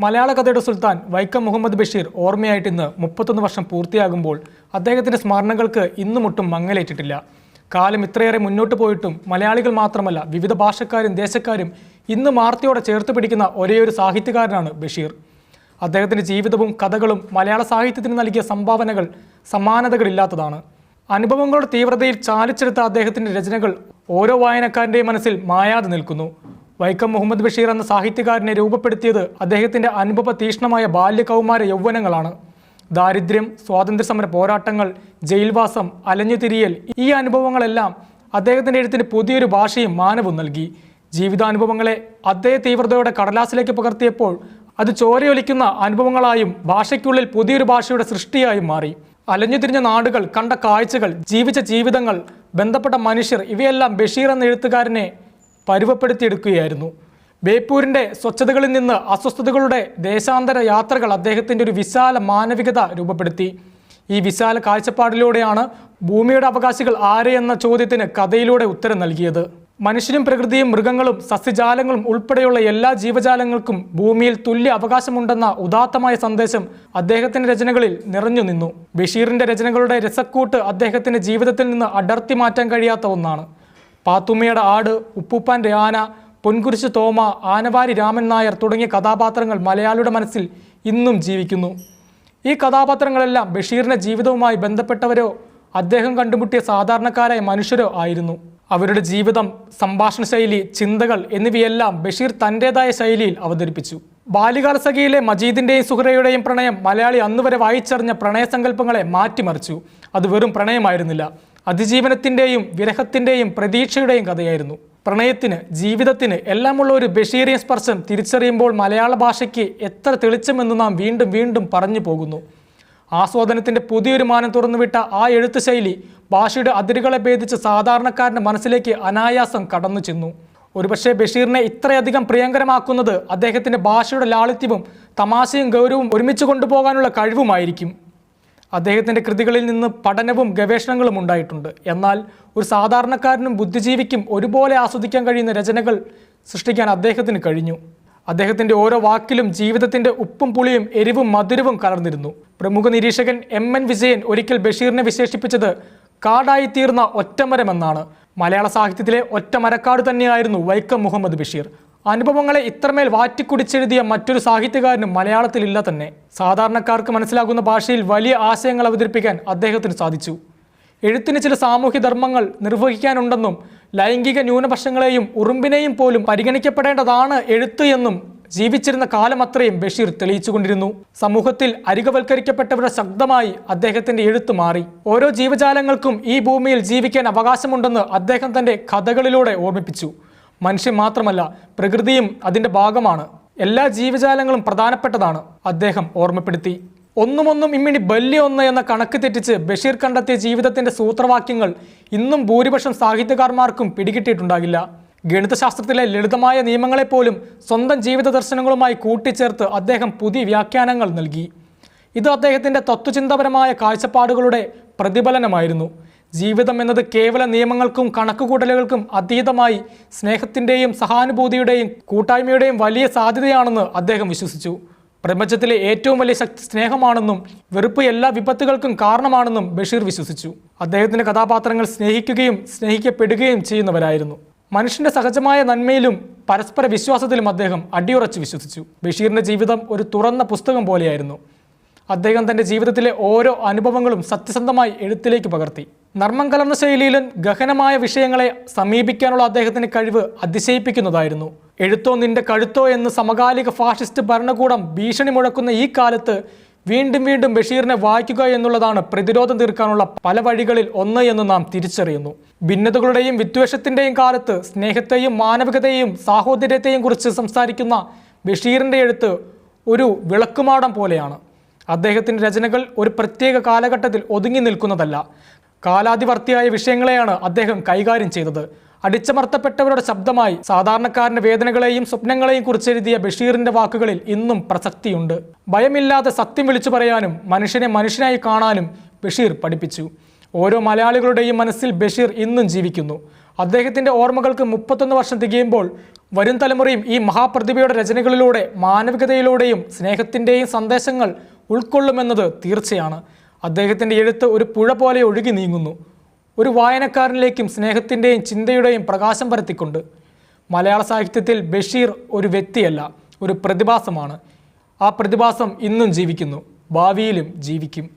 മലയാള കഥയുടെ സുൽത്താൻ വൈക്കം മുഹമ്മദ് ബഷീർ ഓർമ്മയായിട്ട് ഇന്ന് മുപ്പത്തൊന്ന് വർഷം പൂർത്തിയാകുമ്പോൾ അദ്ദേഹത്തിന്റെ സ്മരണകൾക്ക് ഇന്നുമൊട്ടും മങ്ങലേറ്റിട്ടില്ല. കാലം ഇത്രയേറെ മുന്നോട്ട് പോയിട്ടും മലയാളികൾ മാത്രമല്ല വിവിധ ഭാഷക്കാരും ദേശക്കാരും ഇന്ന് മാർത്തിയോടെ ചേർത്ത് പിടിക്കുന്ന ഒരേയൊരു സാഹിത്യകാരനാണ് ബഷീർ. അദ്ദേഹത്തിന്റെ ജീവിതവും കഥകളും മലയാള സാഹിത്യത്തിന് നൽകിയ സംഭാവനകൾ സമാനതകളില്ലാത്തതാണ്. അനുഭവങ്ങളുടെ തീവ്രതയിൽ ചാലിച്ചെടുത്ത അദ്ദേഹത്തിന്റെ രചനകൾ ഓരോ വായനക്കാരന്റെയും മനസ്സിൽ മായാതെ നിൽക്കുന്നു. വൈക്കം മുഹമ്മദ് ബഷീർ എന്ന സാഹിത്യകാരനെ രൂപപ്പെടുത്തിയത് അദ്ദേഹത്തിന്റെ അനുഭവ തീക്ഷ്ണമായ ബാല്യകൗമാര യൗവനങ്ങളാണ്. ദാരിദ്ര്യം സ്വാതന്ത്ര്യസമര പോരാട്ടങ്ങൾ ജയിൽവാസം അലഞ്ഞുതിരിയൽ ഈ അനുഭവങ്ങളെല്ലാം അദ്ദേഹത്തിന്റെ എഴുത്തിന് പുതിയൊരു ഭാഷയും മാനവും നൽകി. ജീവിതാനുഭവങ്ങളെ അതേ തീവ്രതയോടെ കടലാസിലേക്ക് പകർത്തിയപ്പോൾ അത് ചോരയൊലിക്കുന്ന അനുഭവങ്ങളായും ഭാഷയ്ക്കുള്ളിൽ പുതിയൊരു ഭാഷയുടെ സൃഷ്ടിയായും മാറി. അലഞ്ഞുതിരിഞ്ഞ നാടുകൾ കണ്ട കാഴ്ചകൾ ജീവിച്ച ജീവിതങ്ങൾ ബന്ധപ്പെട്ട മനുഷ്യർ ഇവയെല്ലാം ബഷീർ എന്ന എഴുത്തുകാരനെ പരുവപ്പെടുത്തിയെടുക്കുകയായിരുന്നു. ബേപ്പൂരിന്റെ സ്വച്ഛതകളിൽ നിന്ന് അസ്വസ്ഥതകളുടെ ദേശാന്തര യാത്രകൾ അദ്ദേഹത്തിന്റെ ഒരു വിശാല മാനവികത രൂപപ്പെടുത്തി. ഈ വിശാല കാഴ്ചപ്പാടിലൂടെയാണ് ഭൂമിയുടെ അവകാശികൾ ആരെയെന്ന ചോദ്യത്തിന് കഥയിലൂടെ ഉത്തരം നൽകിയത്. മനുഷ്യനും പ്രകൃതിയും മൃഗങ്ങളും സസ്യജാലങ്ങളും ഉൾപ്പെടെയുള്ള എല്ലാ ജീവജാലങ്ങൾക്കും ഭൂമിയിൽ തുല്യ അവകാശമുണ്ടെന്ന ഉദാത്തമായ സന്ദേശം അദ്ദേഹത്തിന്റെ രചനകളിൽ നിറഞ്ഞു നിന്നു. ബഷീറിന്റെ രചനകളുടെ രസക്കൂട്ട് അദ്ദേഹത്തിന്റെ ജീവിതത്തിൽ നിന്ന് അടർത്തി മാറ്റാൻ കഴിയാത്ത ഒന്നാണ്. പാത്തുമ്മയുടെ ആട് ഉപ്പൂപ്പാന്റെ ആന പൊൻകുരിശ് തോമ ആനവാരി രാമൻ നായർ തുടങ്ങിയ കഥാപാത്രങ്ങൾ മലയാളിയുടെ മനസ്സിൽ ഇന്നും ജീവിക്കുന്നു. ഈ കഥാപാത്രങ്ങളെല്ലാം ബഷീറിന്റെ ജീവിതവുമായി ബന്ധപ്പെട്ടവരോ അദ്ദേഹം കണ്ടുമുട്ടിയ സാധാരണക്കാരായ മനുഷ്യരോ ആയിരുന്നു. അവരുടെ ജീവിതം സംഭാഷണ ശൈലി ചിന്തകൾ എന്നിവയെല്ലാം ബഷീർ തന്റെതായ ശൈലിയിൽ അവതരിപ്പിച്ചു. ബാലികാലസഖിയിലെ മജീദിന്റെയും സുഹറയുടെയും പ്രണയം മലയാളി അന്നുവരെ വായിച്ചറിഞ്ഞ പ്രണയസങ്കല്പങ്ങളെ മാറ്റിമറിച്ചു. അത് വെറും പ്രണയമായിരുന്നില്ല. അതിജീവനത്തിന്റെയും വിരഹത്തിന്റെയും പ്രതീക്ഷയുടെയും കഥയായിരുന്നു. പ്രണയത്തിന് ജീവിതത്തിന് എല്ലാമുള്ള ഒരു ബഷീറിയ സ്പർശം തിരിച്ചറിയുമ്പോൾ മലയാള ഭാഷയ്ക്ക് എത്ര തെളിച്ചമെന്ന് നാം വീണ്ടും വീണ്ടും പറഞ്ഞു പോകുന്നു. ആസ്വാദനത്തിന്റെ പുതിയൊരു മാനം തുറന്നുവിട്ട ആ എഴുത്ത് ശൈലി ഭാഷയുടെ അതിരുകളെ ഭേദിച്ച് സാധാരണക്കാരന്റെ മനസ്സിലേക്ക് അനായാസം കടന്നു ചെന്നു. ഒരുപക്ഷെ ബഷീറിനെ ഇത്രയധികം പ്രിയങ്കരമാക്കുന്നത് അദ്ദേഹത്തിന്റെ ഭാഷയുടെ ലാളിത്യവും തമാശയും ഗൗരവവും ഒരുമിച്ച് കൊണ്ടുപോകാനുള്ള കഴിവുമായിരിക്കും. അദ്ദേഹത്തിന്റെ കൃതികളിൽ നിന്ന് പഠനവും ഗവേഷണങ്ങളും ഉണ്ടായിട്ടുണ്ട്. എന്നാൽ ഒരു സാധാരണക്കാരനും ബുദ്ധിജീവിക്കും ഒരുപോലെ ആസ്വദിക്കാൻ കഴിയുന്ന രചനകൾ സൃഷ്ടിക്കാൻ അദ്ദേഹത്തിന് കഴിഞ്ഞു. അദ്ദേഹത്തിന്റെ ഓരോ വാക്കിലും ജീവിതത്തിന്റെ ഉപ്പും പുളിയും എരിവും മധുരവും കലർന്നിരുന്നു. പ്രമുഖ നിരീക്ഷകൻ എം എൻ വിജയൻ ഒരിക്കൽ ബഷീറിനെ വിശേഷിപ്പിച്ചത് കാടായി തീർന്ന ഒറ്റമരമെന്നാണ്. മലയാള സാഹിത്യത്തിലെ ഒറ്റമരക്കാട് തന്നെയായിരുന്നു വൈക്കം മുഹമ്മദ് ബഷീർ. അനുഭവങ്ങളെ ഇത്രമേൽ വാറ്റിക്കുടിച്ചെഴുതിയ മറ്റൊരു സാഹിത്യകാരനും മലയാളത്തിലില്ല തന്നെ. സാധാരണക്കാർക്ക് മനസ്സിലാകുന്ന ഭാഷയിൽ വലിയ ആശയങ്ങൾ അവതരിപ്പിക്കാൻ അദ്ദേഹത്തിന് സാധിച്ചു. എഴുത്തിന് ചില സാമൂഹ്യ ധർമ്മങ്ങൾ നിർവഹിക്കാനുണ്ടെന്നും ലൈംഗിക ന്യൂനപക്ഷങ്ങളെയും ഉറുമ്പിനെയും പോലും പരിഗണിക്കപ്പെടേണ്ടതാണ് എഴുത്ത് എന്നും ജീവിച്ചിരുന്ന കാലം അത്രയും ബഷീർ തെളിയിച്ചുകൊണ്ടിരുന്നു. സമൂഹത്തിൽ അരികവൽക്കരിക്കപ്പെട്ടവരുടെ ശബ്ദമായി അദ്ദേഹത്തിന്റെ എഴുത്ത് മാറി. ഓരോ ജീവജാലങ്ങൾക്കും ഈ ഭൂമിയിൽ ജീവിക്കാൻ അവകാശമുണ്ടെന്ന് അദ്ദേഹം തന്റെ കഥകളിലൂടെ ഓർമ്മിപ്പിച്ചു. മനുഷ്യൻ മാത്രമല്ല പ്രകൃതിയും അതിന്റെ ഭാഗമാണ്. എല്ലാ ജീവജാലങ്ങളും പ്രധാനപ്പെട്ടതാണ് അദ്ദേഹം ഓർമ്മപ്പെടുത്തി. ഒന്നുമൊന്നും ഇമ്മിണി ബല്യ ഒന്ന് എന്ന കണക്ക് തെറ്റിച്ച് ബഷീർ കണ്ടെത്തിയ ജീവിതത്തിന്റെ സൂത്രവാക്യങ്ങൾ ഇന്നും ഭൂരിപക്ഷം സാഹിത്യകാരന്മാർക്കും പിടികിട്ടിയിട്ടുണ്ടാകില്ല. ഗണിതശാസ്ത്രത്തിലെ ലളിതമായ നിയമങ്ങളെപ്പോലും സ്വന്തം ജീവിത ദർശനങ്ങളുമായി കൂട്ടിച്ചേർത്ത് അദ്ദേഹം പുതിയ വ്യാഖ്യാനങ്ങൾ നൽകി. ഇത് അദ്ദേഹത്തിന്റെ തത്വചിന്തപരമായ കാഴ്ചപ്പാടുകളുടെ പ്രതിഫലനമായിരുന്നു. ജീവിതം എന്നത് കേവല നിയമങ്ങൾക്കും കണക്കുകൂട്ടലുകൾക്കും അതീതമായി സ്നേഹത്തിന്റെയും സഹാനുഭൂതിയുടെയും കൂട്ടായ്മയുടെയും വലിയ സാധ്യതയാണെന്ന് അദ്ദേഹം വിശ്വസിച്ചു. പ്രപഞ്ചത്തിലെ ഏറ്റവും വലിയ ശക്തി സ്നേഹമാണെന്നും വെറുപ്പ് എല്ലാ വിപത്തുകൾക്കും കാരണമാണെന്നും ബഷീർ വിശ്വസിച്ചു. അദ്ദേഹത്തിന്റെ കഥാപാത്രങ്ങൾ സ്നേഹിക്കുകയും സ്നേഹിക്കപ്പെടുകയും ചെയ്യുന്നവരായിരുന്നു. മനുഷ്യന്റെ സഹജമായ നന്മയിലും പരസ്പര വിശ്വാസത്തിലും അദ്ദേഹം അടിയുറച്ച് വിശ്വസിച്ചു. ബഷീറിന്റെ ജീവിതം ഒരു തുറന്ന പുസ്തകം പോലെയായിരുന്നു. അദ്ദേഹം തന്റെ ജീവിതത്തിലെ ഓരോ അനുഭവങ്ങളും സത്യസന്ധമായി എഴുത്തിലേക്ക് പകർത്തി. നർമ്മം കലർന്ന ശൈലിയിലും ഗഹനമായ വിഷയങ്ങളെ സമീപിക്കാനുള്ള അദ്ദേഹത്തിന് കഴിവ് അതിശയിപ്പിക്കുന്നതായിരുന്നു. എഴുത്തോ നിന്റെ കഴുത്തോ എന്ന് സമകാലിക ഫാഷിസ്റ്റ് ഭരണകൂടം ഭീഷണി മുഴക്കുന്ന ഈ കാലത്ത് വീണ്ടും വീണ്ടും ബഷീറിനെ വായിക്കുക എന്നുള്ളതാണ് പ്രതിരോധം തീർക്കാനുള്ള പല വഴികളിൽ ഒന്ന് എന്ന് നാം തിരിച്ചറിയുന്നു. ഭിന്നതകളുടെയും വിദ്വേഷത്തിന്റെയും കാലത്ത് സ്നേഹത്തെയും മാനവികതയെയും സാഹോദര്യത്തെയും കുറിച്ച് സംസാരിക്കുന്ന ബഷീറിന്റെ എഴുത്ത് ഒരു വിളക്കുമാടം പോലെയാണ്. അദ്ദേഹത്തിന്റെ രചനകൾ ഒരു പ്രത്യേക കാലഘട്ടത്തിൽ ഒതുങ്ങി നിൽക്കുന്നതല്ല. കാലാതിവർത്തിയായ വിഷയങ്ങളെയാണ് അദ്ദേഹം കൈകാര്യം ചെയ്തത്. അടിച്ചമർത്തപ്പെട്ടവരുടെ ശബ്ദമായി സാധാരണക്കാരന്റെ വേദനകളെയും സ്വപ്നങ്ങളെയും കുറിച്ചെഴുതിയ ബഷീറിന്റെ വാക്കുകളിൽ ഇന്നും പ്രസക്തിയുണ്ട്. ഭയമില്ലാതെ സത്യം വിളിച്ചു പറയാനും മനുഷ്യനെ മനുഷ്യനായി കാണാനും ബഷീർ പഠിപ്പിച്ചു. ഓരോ മലയാളികളുടെയും മനസ്സിൽ ബഷീർ ഇന്നും ജീവിക്കുന്നു. അദ്ദേഹത്തിന്റെ ഓർമ്മകൾക്ക് മുപ്പത്തൊന്ന് വർഷം തികയുമ്പോൾ വരും തലമുറയും ഈ മഹാപ്രതിഭയുടെ രചനകളിലൂടെ മാനവികതയിലൂടെയും സ്നേഹത്തിന്റെയും സന്ദേശങ്ങൾ ഉൾക്കൊള്ളുമെന്നത് തീർച്ചയാണ്. അദ്ദേഹത്തിന്റെ എഴുത്ത് ഒരു പുഴ പോലെ ഒഴുകി നീങ്ങുന്നു. ഒരു വായനക്കാരനിലേക്കും സ്നേഹത്തിന്റെയും ചിന്തയുടെയും പ്രകാശം പരത്തിക്കൊണ്ട് മലയാള സാഹിത്യത്തിൽ ബഷീർ ഒരു വ്യക്തിയല്ല ഒരു പ്രതിഭാസമാണ്. ആ പ്രതിഭാസം ഇന്നും ജീവിക്കുന്നു. ഭാവിയിലും ജീവിക്കും.